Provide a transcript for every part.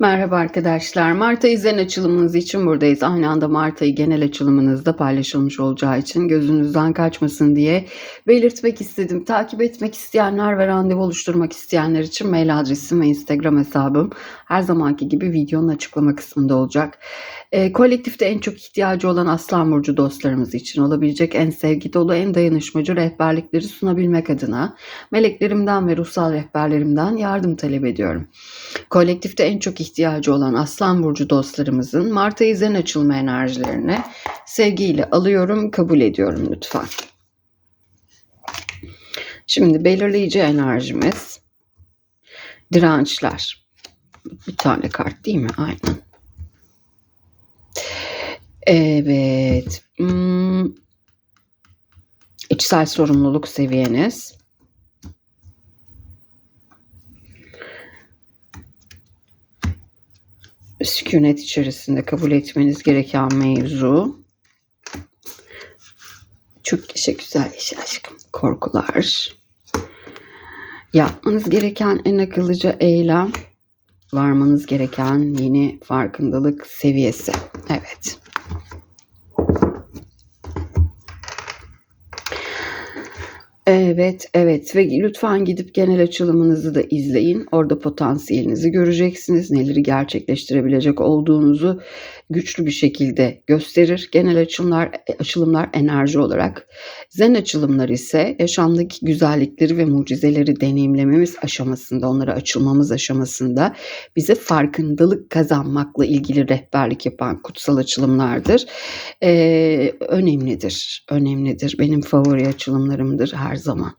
Merhaba arkadaşlar. Mart ayı zen açılımınız için buradayız. Aynı anda Mart ayı genel açılımınızda paylaşılmış olacağı için gözünüzden kaçmasın diye belirtmek istedim. Takip etmek isteyenler ve randevu oluşturmak isteyenler için mail adresim ve Instagram hesabım her zamanki gibi videonun açıklama kısmında olacak. E, kolektifte en çok ihtiyacı olan Aslan Burcu dostlarımız için olabilecek en sevgi dolu, en dayanışmacı rehberlikleri sunabilmek adına meleklerimden ve ruhsal rehberlerimden yardım talep ediyorum. Kolektifte en çok ihtiyacı olan Aslan Burcu dostlarımızın Mart ayı zen açılma enerjilerini sevgiyle alıyorum, kabul ediyorum lütfen. Şimdi belirleyici enerjimiz dirençler. Bir tane kart değil mi? Aynen. Evet. Hmm. İçsel sorumluluk seviyeniz. Sükunet içerisinde kabul etmeniz gereken mevzu. Çok yaşa güzel yaşa aşkım. Korkular. Yapmanız gereken en akıllıca eylem. Varmanız gereken yeni farkındalık seviyesi. Evet. Evet, evet ve lütfen gidip genel açılımınızı da izleyin. Orada potansiyelinizi göreceksiniz. Neleri gerçekleştirebilecek olduğunuzu güçlü bir şekilde gösterir. Genel açılımlar açılımlar enerji olarak. Zen açılımlar ise yaşamdaki güzellikleri ve mucizeleri deneyimlememiz aşamasında, onlara açılmamız aşamasında bize farkındalık kazanmakla ilgili rehberlik yapan kutsal açılımlardır. Ee, önemlidir, önemlidir. Benim favori açılımlarımdır her zaman.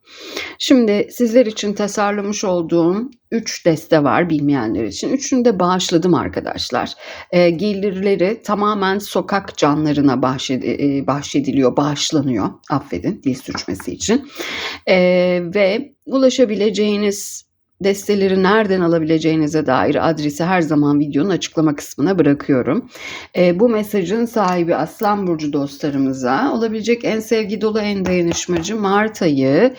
Şimdi sizler için tasarlamış olduğum 3 deste var bilmeyenler için. Üçünü de bağışladım arkadaşlar. E, gelirleri tamamen sokak canlarına bahşed, e, bahşediliyor, bağışlanıyor. Affedin dil sürçmesi için. E, ve ulaşabileceğiniz desteleri nereden alabileceğinize dair adresi her zaman videonun açıklama kısmına bırakıyorum. E, bu mesajın sahibi Aslan Burcu dostlarımıza olabilecek en sevgi dolu en dayanışmacı Mart ayı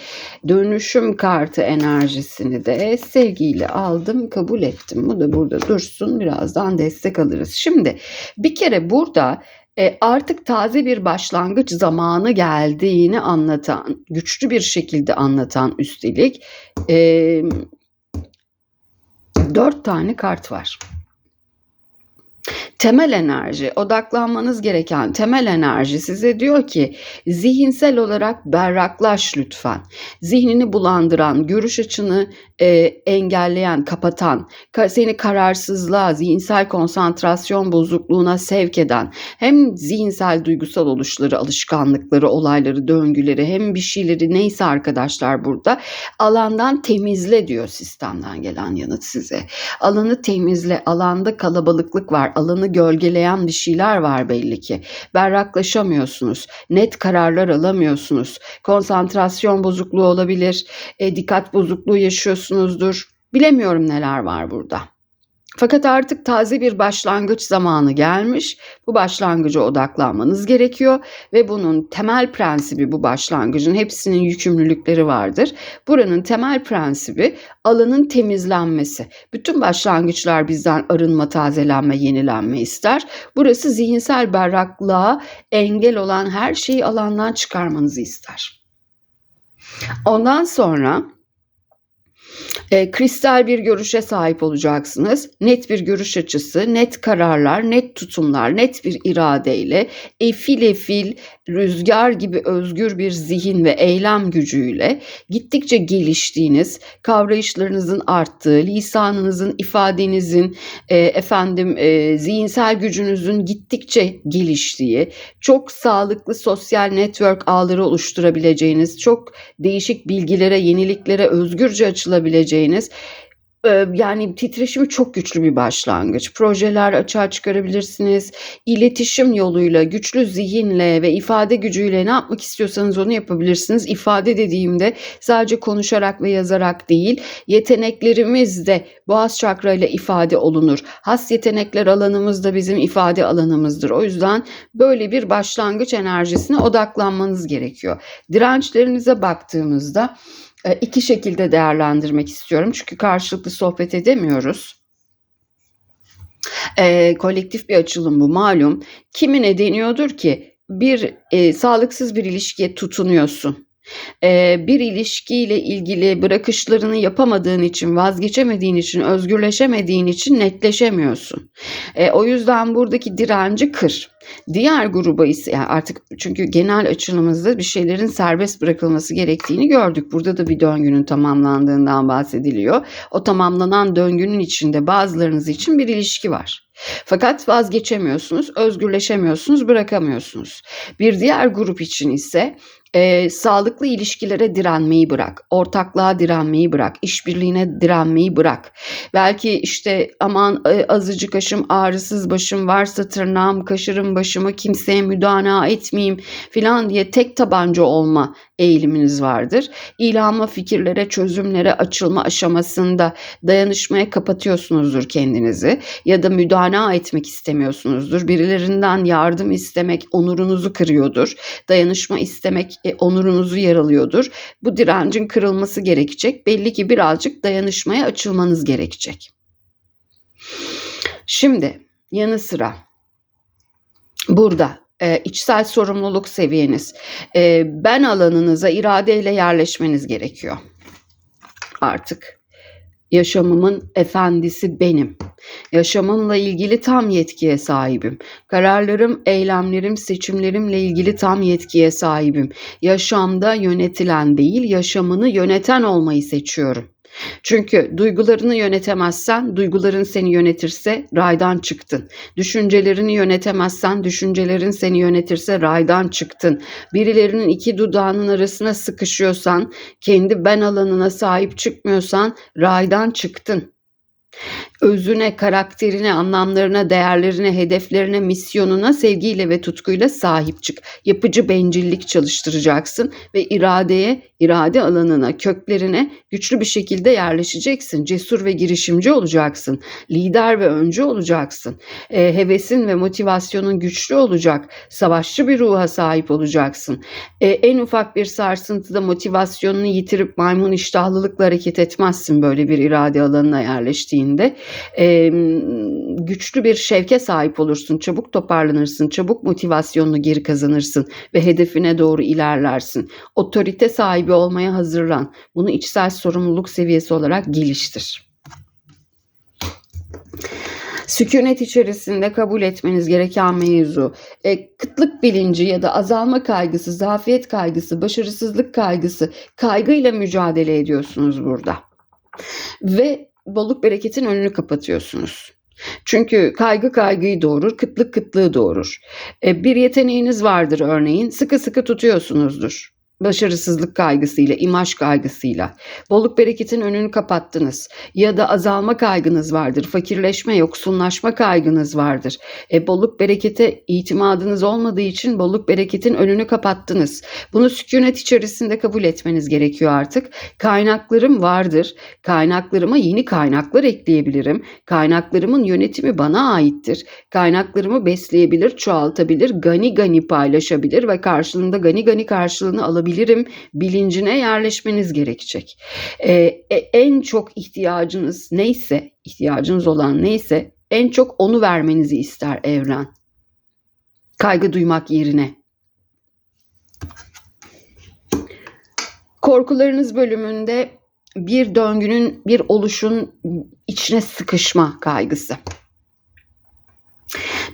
dönüşüm kartı enerjisini de sevgiyle aldım kabul ettim. Bu da burada dursun birazdan destek alırız. Şimdi bir kere burada e, artık taze bir başlangıç zamanı geldiğini anlatan, güçlü bir şekilde anlatan üstelik e, dört tane kart var. Temel enerji, odaklanmanız gereken temel enerji size diyor ki zihinsel olarak berraklaş lütfen. Zihnini bulandıran, görüş açını e, engelleyen, kapatan, seni kararsızlığa, zihinsel konsantrasyon bozukluğuna sevk eden, hem zihinsel duygusal oluşları, alışkanlıkları, olayları, döngüleri, hem bir şeyleri neyse arkadaşlar burada alandan temizle diyor sistemden gelen yanıt size. Alanı temizle, alanda kalabalıklık var, alanı gölgeleyen bir şeyler var belli ki. Berraklaşamıyorsunuz, net kararlar alamıyorsunuz, konsantrasyon bozukluğu olabilir, e, dikkat bozukluğu yaşıyorsunuzdur. Bilemiyorum neler var burada. Fakat artık taze bir başlangıç zamanı gelmiş. Bu başlangıca odaklanmanız gerekiyor ve bunun temel prensibi bu başlangıcın hepsinin yükümlülükleri vardır. Buranın temel prensibi alanın temizlenmesi. Bütün başlangıçlar bizden arınma, tazelenme, yenilenme ister. Burası zihinsel berraklığa engel olan her şeyi alandan çıkarmanızı ister. Ondan sonra e, kristal bir görüşe sahip olacaksınız. Net bir görüş açısı, net kararlar, net tutumlar, net bir iradeyle efil efil rüzgar gibi özgür bir zihin ve eylem gücüyle gittikçe geliştiğiniz, kavrayışlarınızın arttığı, lisanınızın, ifadenizin, e, efendim e, zihinsel gücünüzün gittikçe geliştiği, çok sağlıklı sosyal network ağları oluşturabileceğiniz, çok değişik bilgilere, yeniliklere özgürce açılabileceğiniz yani titreşimi çok güçlü bir başlangıç. Projeler açığa çıkarabilirsiniz. İletişim yoluyla, güçlü zihinle ve ifade gücüyle ne yapmak istiyorsanız onu yapabilirsiniz. İfade dediğimde sadece konuşarak ve yazarak değil, yeteneklerimiz de boğaz çakra ile ifade olunur. Has yetenekler alanımız da bizim ifade alanımızdır. O yüzden böyle bir başlangıç enerjisine odaklanmanız gerekiyor. Dirençlerinize baktığımızda iki şekilde değerlendirmek istiyorum. Çünkü karşılıklı sohbet edemiyoruz. Eee, kolektif bir açılım bu malum. Kimine deniyordur ki bir, eee, sağlıksız bir ilişkiye tutunuyorsun. Eee, bir ilişkiyle ilgili bırakışlarını yapamadığın için, vazgeçemediğin için, özgürleşemediğin için netleşemiyorsun. Eee, o yüzden buradaki direnci kır. Diğer gruba ise yani artık çünkü genel açılımımızda bir şeylerin serbest bırakılması gerektiğini gördük. Burada da bir döngünün tamamlandığından bahsediliyor. O tamamlanan döngünün içinde bazılarınız için bir ilişki var. Fakat vazgeçemiyorsunuz, özgürleşemiyorsunuz, bırakamıyorsunuz. Bir diğer grup için ise e, sağlıklı ilişkilere direnmeyi bırak, ortaklığa direnmeyi bırak, işbirliğine direnmeyi bırak. Belki işte aman e, azıcık aşım, ağrısız başım varsa tırnağım, kaşırım başımı kimseye müdana etmeyeyim filan diye tek tabanca olma eğiliminiz vardır. İlhama fikirlere, çözümlere açılma aşamasında dayanışmaya kapatıyorsunuzdur kendinizi ya da müdana etmek istemiyorsunuzdur. Birilerinden yardım istemek onurunuzu kırıyordur. Dayanışma istemek e, onurunuzu yaralıyordur. Bu direncin kırılması gerekecek. Belli ki birazcık dayanışmaya açılmanız gerekecek. Şimdi yanı sıra burada e, içsel sorumluluk seviyeniz, e, ben alanınıza iradeyle yerleşmeniz gerekiyor. Artık Yaşamımın efendisi benim. Yaşamımla ilgili tam yetkiye sahibim. Kararlarım, eylemlerim, seçimlerimle ilgili tam yetkiye sahibim. Yaşamda yönetilen değil, yaşamını yöneten olmayı seçiyorum. Çünkü duygularını yönetemezsen, duyguların seni yönetirse raydan çıktın. Düşüncelerini yönetemezsen, düşüncelerin seni yönetirse raydan çıktın. Birilerinin iki dudağının arasına sıkışıyorsan, kendi ben alanına sahip çıkmıyorsan raydan çıktın özüne, karakterine, anlamlarına, değerlerine, hedeflerine, misyonuna sevgiyle ve tutkuyla sahip çık. Yapıcı bencillik çalıştıracaksın ve iradeye, irade alanına, köklerine güçlü bir şekilde yerleşeceksin. Cesur ve girişimci olacaksın. Lider ve öncü olacaksın. E, hevesin ve motivasyonun güçlü olacak. Savaşçı bir ruha sahip olacaksın. E, en ufak bir sarsıntıda motivasyonunu yitirip maymun iştahlılıkla hareket etmezsin böyle bir irade alanına yerleştiğinde e, güçlü bir şevke sahip olursun, çabuk toparlanırsın, çabuk motivasyonunu geri kazanırsın ve hedefine doğru ilerlersin. Otorite sahibi olmaya hazırlan. Bunu içsel sorumluluk seviyesi olarak geliştir. Sükunet içerisinde kabul etmeniz gereken mevzu. E, kıtlık bilinci ya da azalma kaygısı, zafiyet kaygısı, başarısızlık kaygısı, kaygıyla mücadele ediyorsunuz burada. Ve bolluk bereketin önünü kapatıyorsunuz. Çünkü kaygı kaygıyı doğurur, kıtlık kıtlığı doğurur. E, bir yeteneğiniz vardır örneğin, sıkı sıkı tutuyorsunuzdur başarısızlık kaygısıyla, imaj kaygısıyla, bolluk bereketin önünü kapattınız ya da azalma kaygınız vardır, fakirleşme, yoksunlaşma kaygınız vardır. E, bolluk berekete itimadınız olmadığı için bolluk bereketin önünü kapattınız. Bunu sükunet içerisinde kabul etmeniz gerekiyor artık. Kaynaklarım vardır. Kaynaklarıma yeni kaynaklar ekleyebilirim. Kaynaklarımın yönetimi bana aittir. Kaynaklarımı besleyebilir, çoğaltabilir, gani gani paylaşabilir ve karşılığında gani gani karşılığını alabilir yapabilirim bilincine yerleşmeniz gerekecek. Ee, en çok ihtiyacınız neyse, ihtiyacınız olan neyse en çok onu vermenizi ister evren. Kaygı duymak yerine. Korkularınız bölümünde bir döngünün, bir oluşun içine sıkışma kaygısı.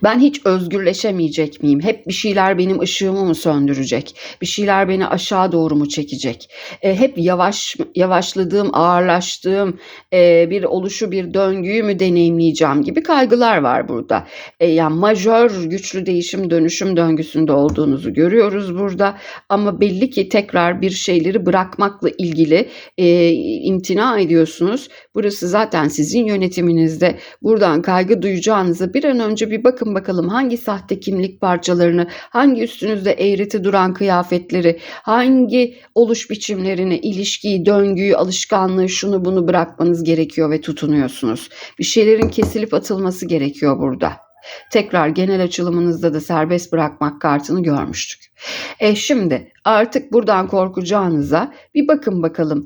Ben hiç özgürleşemeyecek miyim? Hep bir şeyler benim ışığımı mı söndürecek? Bir şeyler beni aşağı doğru mu çekecek? E, hep yavaş yavaşladığım, ağırlaştığım e, bir oluşu, bir döngüyü mü deneyimleyeceğim gibi kaygılar var burada. E, yani majör güçlü değişim dönüşüm döngüsünde olduğunuzu görüyoruz burada. Ama belli ki tekrar bir şeyleri bırakmakla ilgili e, imtina ediyorsunuz. Burası zaten sizin yönetiminizde. Buradan kaygı duyacağınızı bir an önce bir bakın bakalım hangi sahte kimlik parçalarını, hangi üstünüzde eğreti duran kıyafetleri, hangi oluş biçimlerini, ilişkiyi, döngüyü, alışkanlığı, şunu bunu bırakmanız gerekiyor ve tutunuyorsunuz. Bir şeylerin kesilip atılması gerekiyor burada. Tekrar genel açılımınızda da serbest bırakmak kartını görmüştük. E şimdi artık buradan korkacağınıza bir bakın bakalım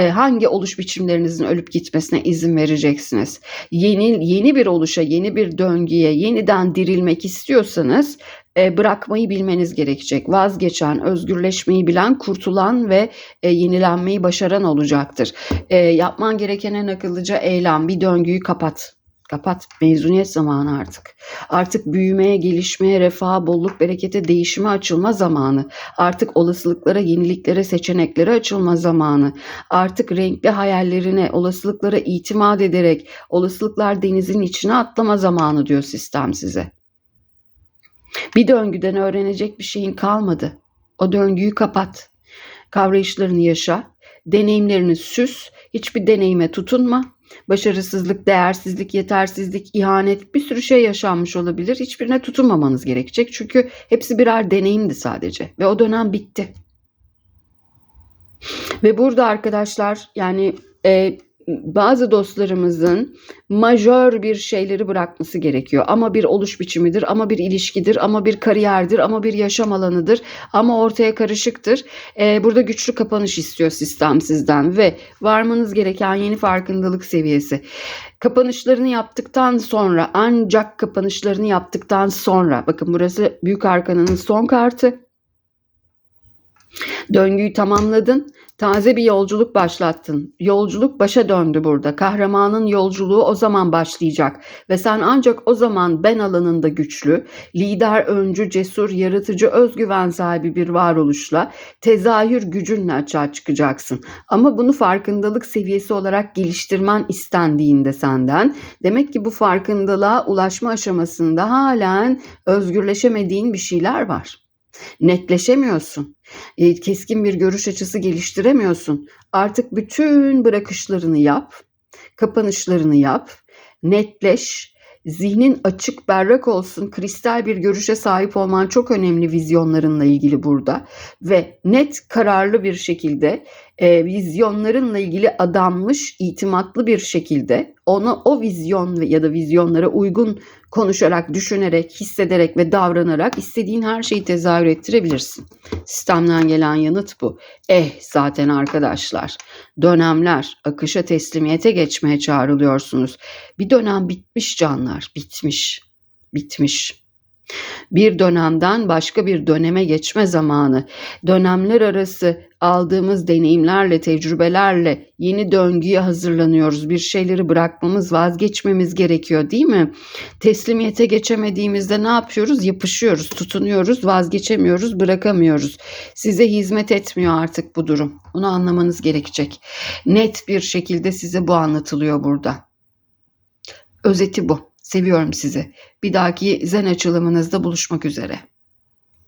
hangi oluş biçimlerinizin ölüp gitmesine izin vereceksiniz? Yeni yeni bir oluşa, yeni bir döngüye, yeniden dirilmek istiyorsanız e, bırakmayı bilmeniz gerekecek. Vazgeçen, özgürleşmeyi bilen, kurtulan ve e, yenilenmeyi başaran olacaktır. E, yapman gereken en akıllıca eylem bir döngüyü kapat. Kapat. Mezuniyet zamanı artık. Artık büyümeye, gelişmeye, refaha, bolluk, berekete, değişime açılma zamanı. Artık olasılıklara, yeniliklere, seçeneklere açılma zamanı. Artık renkli hayallerine, olasılıklara itimat ederek olasılıklar denizin içine atlama zamanı diyor sistem size. Bir döngüden öğrenecek bir şeyin kalmadı. O döngüyü kapat. Kavrayışlarını yaşa. Deneyimlerini süs. Hiçbir deneyime tutunma. Başarısızlık, değersizlik, yetersizlik, ihanet bir sürü şey yaşanmış olabilir. Hiçbirine tutunmamanız gerekecek. Çünkü hepsi birer deneyimdi sadece. Ve o dönem bitti. Ve burada arkadaşlar yani e, bazı dostlarımızın majör bir şeyleri bırakması gerekiyor. Ama bir oluş biçimidir, ama bir ilişkidir, ama bir kariyerdir, ama bir yaşam alanıdır, ama ortaya karışıktır. Ee, burada güçlü kapanış istiyor sistem sizden ve varmanız gereken yeni farkındalık seviyesi. Kapanışlarını yaptıktan sonra ancak kapanışlarını yaptıktan sonra bakın burası büyük arkananın son kartı. Döngüyü tamamladın. Taze bir yolculuk başlattın. Yolculuk başa döndü burada. Kahramanın yolculuğu o zaman başlayacak ve sen ancak o zaman ben alanında güçlü, lider, öncü, cesur, yaratıcı, özgüven sahibi bir varoluşla tezahür gücünle açığa çıkacaksın. Ama bunu farkındalık seviyesi olarak geliştirmen istendiğinde senden demek ki bu farkındalığa ulaşma aşamasında halen özgürleşemediğin bir şeyler var netleşemiyorsun. E, keskin bir görüş açısı geliştiremiyorsun. Artık bütün bırakışlarını yap, kapanışlarını yap, netleş, zihnin açık berrak olsun, kristal bir görüşe sahip olman çok önemli vizyonlarınla ilgili burada ve net kararlı bir şekilde e, vizyonlarınla ilgili adanmış, itimatlı bir şekilde ona o vizyon ya da vizyonlara uygun konuşarak, düşünerek, hissederek ve davranarak istediğin her şeyi tezahür ettirebilirsin. Sistemden gelen yanıt bu. Eh zaten arkadaşlar dönemler akışa teslimiyete geçmeye çağrılıyorsunuz. Bir dönem bitmiş canlar, bitmiş, bitmiş. Bir dönemden başka bir döneme geçme zamanı. Dönemler arası aldığımız deneyimlerle, tecrübelerle yeni döngüye hazırlanıyoruz. Bir şeyleri bırakmamız, vazgeçmemiz gerekiyor değil mi? Teslimiyete geçemediğimizde ne yapıyoruz? Yapışıyoruz, tutunuyoruz, vazgeçemiyoruz, bırakamıyoruz. Size hizmet etmiyor artık bu durum. Bunu anlamanız gerekecek. Net bir şekilde size bu anlatılıyor burada. Özeti bu. Seviyorum sizi. Bir dahaki zen açılımınızda buluşmak üzere.